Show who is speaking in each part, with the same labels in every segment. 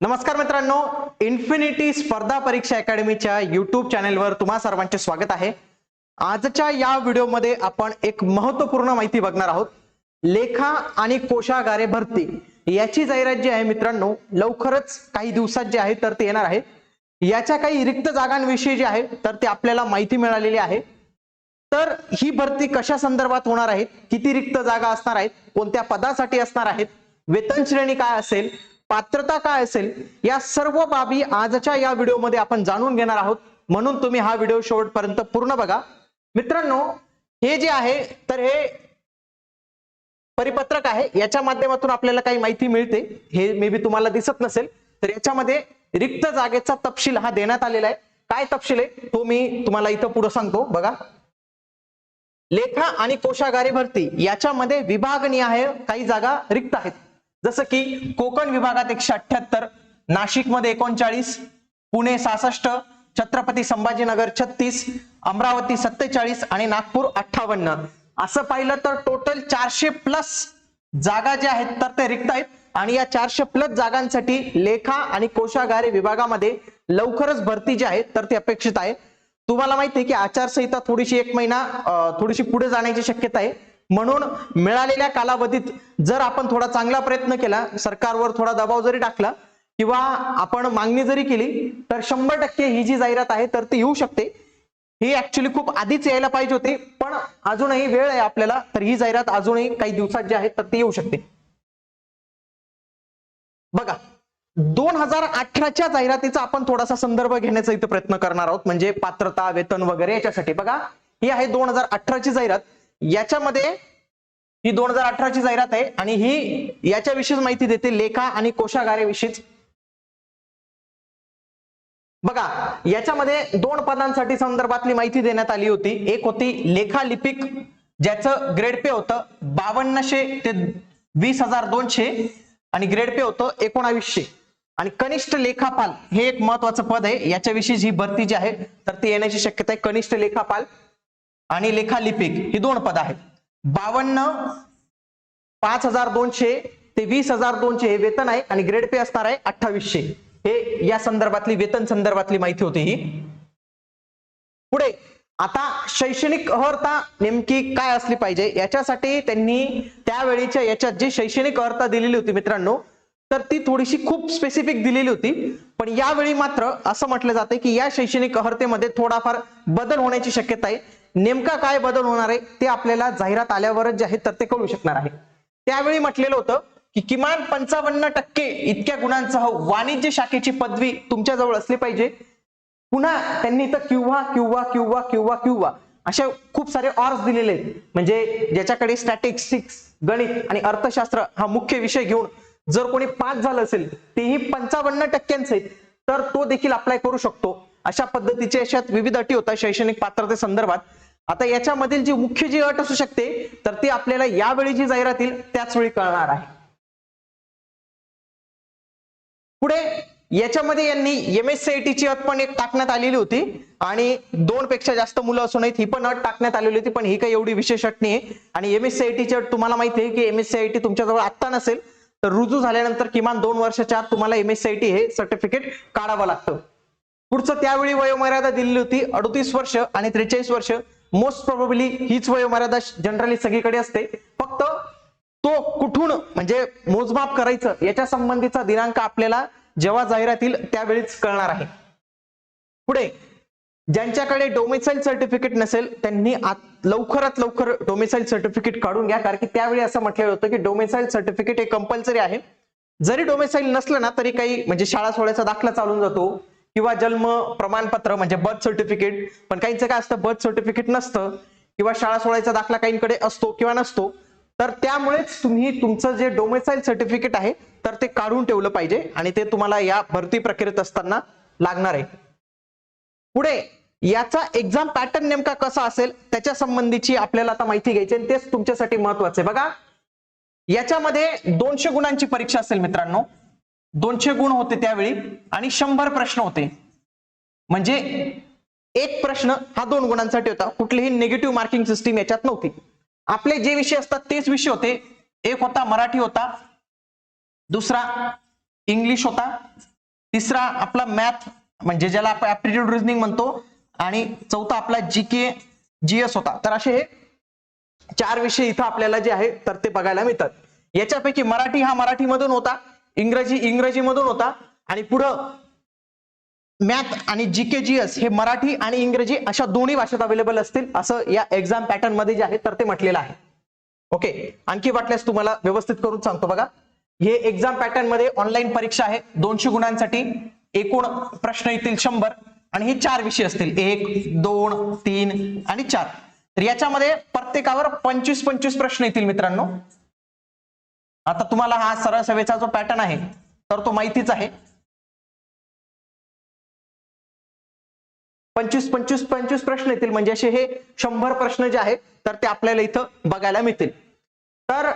Speaker 1: नमस्कार मित्रांनो इन्फिनिटी स्पर्धा परीक्षा अकॅडमीच्या युट्यूब चॅनेलवर तुम्हा सर्वांचे स्वागत आहे. आजच्या या व्हिडिओमध्ये आपण एक महत्त्वपूर्ण माहिती बघणार आहोत. लेखा आणि कोशागारे भरती याची जाहिरात जी आहे मित्रांनो लवकरच काही दिवसात जे आहे तर ते येणार आहे. याच्या काही रिक्त जागांविषयी जे आहे तर ते आपल्याला माहिती मिळालेली आहे. तर ही भरती कशा संदर्भात होणार आहे? किती रिक्त जागा असणार आहेत? कोणत्या पदासाठी असणार आहेत? वेतन श्रेणी काय असेल? पात्रता काय असेल या सर्व बाबी आजच्या या व्हिडिओमध्ये आपण जाणून घेणार आहोत. म्हणून तुम्ही हा व्हिडिओ शेवटपर्यंत पूर्ण बघा. मित्रांनो हे जे आहे तर हे परिपत्रक आहे. याच्या माध्यमातून आपल्याला काही माहिती मिळते. हे मे बी तुम्हाला दिसत नसेल तर याच्यामध्ये रिक्त जागेचा तपशील हा देण्यात आलेला आहे. काय तपशील आहे तो मी तुम्हाला इथं पुढे सांगतो. बघा. लेखा आणि कोशागारी भरती याच्यामध्ये विभागनीय आहे काही जागा रिक्त आहेत. जसं की कोकण विभागात एकशे अठ्ठ्याहत्तर नाशिकमध्ये एकोणचाळीस पुणे सहासष्ट छत्रपती संभाजीनगर छत्तीस अमरावती सत्तेचाळीस आणि नागपूर अठ्ठावन्न. असं पाहिलं तर टोटल चारशे प्लस जागा ज्या आहेत तर ते रिक्त आहेत. आणि या चारशे प्लस जागांसाठी लेखा आणि कोशागारे विभागामध्ये लवकरच भरती जी आहे तर ती अपेक्षित आहे. तुम्हाला माहिती आहे की आचारसंहिता थोडीशी एक महिना थोडीशी पुढे जाण्याची शक्यता आहे. म्हणून मिळालेल्या कालावधीत जर आपण थोडा चांगला प्रयत्न केला सरकारवर थोडा दबाव जरी टाकला किंवा आपण मागणी जरी केली तर शंभर टक्के ही जी जाहिरात आहे तर ती येऊ शकते. ही ऍक्च्युली खूप आधीच यायला पाहिजे होती पण अजूनही वेळ आहे आपल्याला तर ही जाहिरात अजूनही काही दिवसात जी आहे तर ती येऊ शकते. बघा दोन हजार अठराच्या जाहिरातीचा आपण थोडासा संदर्भ घेण्याचा इथं प्रयत्न करणार आहोत म्हणजे पात्रता वेतन वगैरे याच्यासाठी. बघा ही आहे दोन हजार अठराची जाहिरात. याच्यामध्ये ही दोन हजार अठराची जाहिरात आहे आणि ही याच्याविषयीच माहिती देते लेखा आणि कोशागारेविषयीच. बघा याच्यामध्ये दोन पदांसाठी संदर्भातली माहिती देण्यात आली होती. एक होती लेखा लिपिक ज्याचं ग्रेड पे होतं बावन्नशे ते वीस हजार दोनशे आणि ग्रेड पे होतं एकोणावीसशे. आणि कनिष्ठ लेखापाल हे एक महत्वाचं पद आहे. याच्याविषयी ही भरती जी आहे तर ती येण्याची शक्यता आहे. कनिष्ठ लेखापाल आणि लेखालिपिक ही दोन पद आहेत. बावन्न पाच हजार दोनशे ते वीस हजार दोनशे हे वेतन आहे आणि ग्रेड पे असणार आहे अठ्ठावीसशे. हे या संदर्भातली वेतन संदर्भातली माहिती होती ही. पुढे आता शैक्षणिक अर्हता नेमकी काय असली पाहिजे? याच्यासाठी त्यांनी त्यावेळीच्या याच्यात जी शैक्षणिक अर्हता दिलेली होती मित्रांनो तर ती थोडीशी खूप स्पेसिफिक दिलेली होती. पण यावेळी मात्र असं म्हटलं जातं की या शैक्षणिक अर्हतेमध्ये थोडाफार बदल होण्याची शक्यता आहे. नेमका काय बदल होणार आहे ते आपल्याला जाहिरात आल्यावरच जे आहे तर ते कळू शकणार आहे. त्यावेळी म्हटलेलं होतं की किमान पंचावन्न टक्के इतक्या गुणांसह वाणिज्य शाखेची पदवी तुमच्याजवळ असली पाहिजे. पुन्हा त्यांनी इथं किंवा किंवा किंवा किंवा किंवा अशा खूप सारे ऑर्स दिलेले आहेत. म्हणजे ज्याच्याकडे स्टॅटिस्टिक्स गणित आणि अर्थशास्त्र हा मुख्य विषय घेऊन जर कोणी पास झालं असेल तेही पंचावन्न टक्क्यांचे तर तो देखील अप्लाय करू शकतो. अशा पद्धतीच्या अशात विविध अटी होतात शैक्षणिक पात्रते संदर्भात आता याच्यामधील जी मुख्य जी अट असू शकते तर ती आपल्याला यावेळी जी जाहिरात येईल त्याच वेळी कळणार आहे. पुढे याच्यामध्ये यांनी एम एस ची अट पण एक टाकण्यात आलेली होती आणि दोन पेक्षा जास्त मुलं असू नयेत ही पण अट टाकण्यात आलेली होती पण ही काही एवढी विशेष अट नाही आणि एम एस ची अट तुम्हाला माहिती आहे की M S C I T तुमच्याजवळ आत्ता नसेल तर रुजू झाल्यानंतर किमान दोन वर्षाच्या आत तुम्हाला M S C I T हे सर्टिफिकेट काढावं लागतं. पुढचं त्यावेळी वयोमर्यादा दिलेली होती अडतीस वर्ष आणि त्रेचाळीस वर्ष. मोस्ट प्रॉबेबली हीच वयोमर्यादा जनरली सगळीकडे असते. फक्त तो कुठून म्हणजे मोजमाप करायचं याच्या संबंधीचा दिनांक आपल्याला जेव्हा जाहिरात येईल त्यावेळीच कळणार आहे. पुढे ज्यांच्याकडे डोमिसाईल सर्टिफिकेट नसेल त्यांनी लवकरात लवकर डोमिसाईल सर्टिफिकेट काढून घ्या. कारण की त्यावेळी असं म्हटलेलं होतं की डोमिसाईल सर्टिफिकेट हे कंपल्सरी आहे. जरी डोमिसाईल नसलं ना तरी काही म्हणजे शाळा सोहळ्याचा दाखला चालून जातो. किंवा जन्म प्रमाणपत्र म्हणजे बर्थ सर्टिफिकेट पण काहींचं काय असतं बर्थ सर्टिफिकेट नसतं किंवा शाळा सोहळ्याचा दाखला काहींकडे असतो किंवा नसतो तर त्यामुळेच तुम्ही तुमचं जे डोमेसाईल सर्टिफिकेट आहे तर ते काढून ठेवलं पाहिजे आणि ते तुम्हाला या भरती प्रक्रियेत असताना लागणार आहे. पुढे याचा एक्झाम पॅटर्न नेमका कसा असेल त्याच्या संबंधीची आपल्याला आता माहिती घ्यायची आणि तेच तुमच्यासाठी महत्वाचं आहे. बघा याच्यामध्ये दोनशे गुणांची परीक्षा असेल मित्रांनो दोनशे गुण होते त्यावेळी आणि शंभर प्रश्न होते. म्हणजे एक प्रश्न हा दोन गुणांसाठी होता. कुठलीही निगेटिव्ह मार्किंग सिस्टीम याच्यात नव्हती. आपले जे विषय असतात तेच विषय होते. एक होता मराठी होता. दुसरा इंग्लिश होता. तिसरा आपला मॅथ म्हणजे ज्याला आपण ऍप्टिट्यूड रिझनिंग म्हणतो. आणि चौथा आपला जी के जीएस होता. तर असे हे चार विषय इथं आपल्याला जे आहे तर ते बघायला मिळतात. याच्यापैकी मराठी हा मराठीमधून होता. इंग्रजी इंग्रजीमधून होता. आणि पुढं मॅथ आणि जी के जी एस हे मराठी आणि इंग्रजी अशा दोन्ही भाषेत अवेलेबल असतील असं या एक्झाम पॅटर्नमध्ये जे आहे तर ते म्हटलेलं आहे. ओके आणखी वाटल्यास तुम्हाला व्यवस्थित करून सांगतो बघा. हे एक्झाम पॅटर्नमध्ये ऑनलाईन परीक्षा आहे दोनशे गुणांसाठी. एकूण प्रश्न येतील शंभर आणि हे चार विषय असतील. एक दोन तीन आणि चार. तर याच्यामध्ये प्रत्येकावर पंचवीस पंचवीस प्रश्न येतील मित्रांनो. आता तुम्हाला हा सरळ सेवेचा जो पॅटर्न आहे तर तो माहितीच आहे. पंचवीस पंचवीस पंचवीस प्रश्न येतील. म्हणजे असे हे शंभर प्रश्न जे आहेत तर ते आपल्याला इथं बघायला मिळतील. तर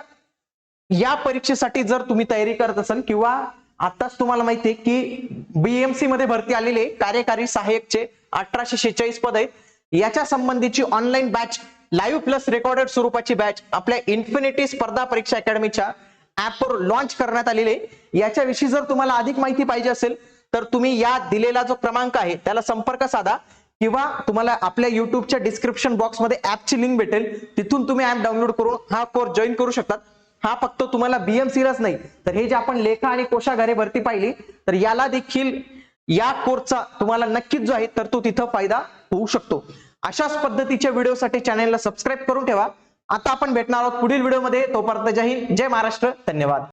Speaker 1: या परीक्षेसाठी जर तुम्ही तयारी करत असाल किंवा आताच तुम्हाला माहिती आहे की बीएमसी मध्ये भरती आलेले कार्यकारी सहाय्यकचे अठराशे शेहेचाळीस पद आहेत. याच्या संबंधीची online batch live plus recorded स्वरूपाची बॅच आपल्या इन्फिनिटी स्पर्धा परीक्षा अकॅडमीच्या ऍपवर लॉन्च करण्यात आलेले याच्याविषयी जर तुम्हाला अधिक माहिती पाहिजे असेल तर तुम्ही या दिलेला जो क्रमांक आहे त्याला संपर्क साधा किंवा तुम्हाला आपल्या युट्यूबच्या डिस्क्रिप्शन बॉक्समध्ये ऍपची लिंक भेटेल. तिथून तुम्ही ऍप डाउनलोड करून हा कोर्स जॉईन करू शकतात. हा फक्त तुम्हाला बीएमसीलाच नाही. तर हे जे आपण लेखा आणि कोशागारे भरती पाहिली तर याला देखील या कोर्सचा तुम्हाला नक्कीच जो आहे तर तो तिथं फायदा होऊ शकतो. अशाच पद्धतीच्या व्हिडिओसाठी चॅनेलला सबस्क्राईब करून ठेवा. आता आपण भेटणार आहोत पुढील व्हिडिओमध्ये. तोपर्यंत जय हिंद जय महाराष्ट्र. धन्यवाद.